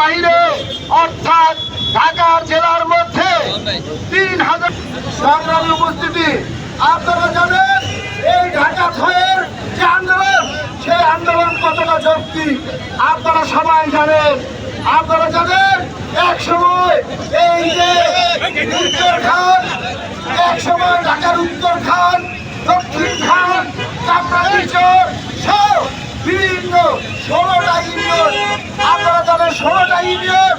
বাইরে, অর্থাৎ ঢাকা জেলার মধ্যে তিন হাজার সংগ্রামী উপস্থিতি। আপনারা জানেন, এই ঢাকা ছয়ের যে আন্দোলন, সেই আন্দোলন কতটা শক্তি, আপনারা সবাই জানেন। আপনারা জানেন, এক সময় এই যে উত্তর খান, এক সময় ঢাকার উত্তর খান, দক্ষিণ খান তারপরে ষোলোটা ইউনিয়ন। আপনারা জানেন ষোলোটা ইউনিয়ন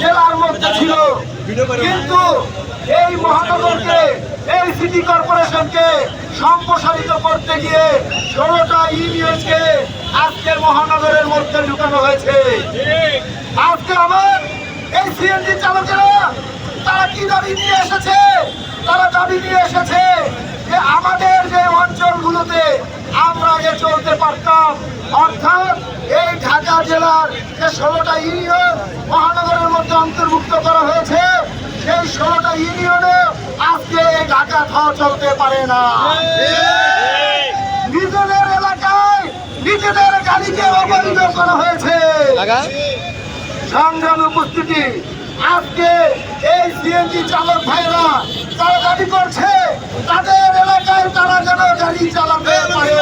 জেলার মধ্যে ছিল। কিন্তু এই মহানগরকে, এই সিটি কর্পোরেশনকে সম্প্রসারিত করতে গিয়ে ষোলোটা ইউনিয়নকে আজকের মহানগরের মধ্যে ঢুকানো হয়েছে। আজকে আমার এই সিএনজি চালকেরা, তারা কি দাবি নিয়ে এসেছে? তারা দাবি নিয়ে এসেছে যে আমাদের যে অঞ্চলগুলোতে আগে চলতে পারতাম। অর্থাৎ এই ঢাকা জেলার যে ষোলোটা ইউনিয়ন মহানগরের মধ্যে অন্তর্ভুক্ত করা হয়েছে সেই ষোলোটা ইউনিয়নে আজকে এই ঢাকা খাওয়া চলতে পারে না। নিজেদের এলাকায় নিজেদের গাড়িকে অবৈধ করা হয়েছে। সংগ্রামী উপস্থিতি। আজকে এই সিএনজি চালক ভাইরা তারা দাবি করছে তাদের এলাকায় তারা যেন গাড়ি চালাতে পারে।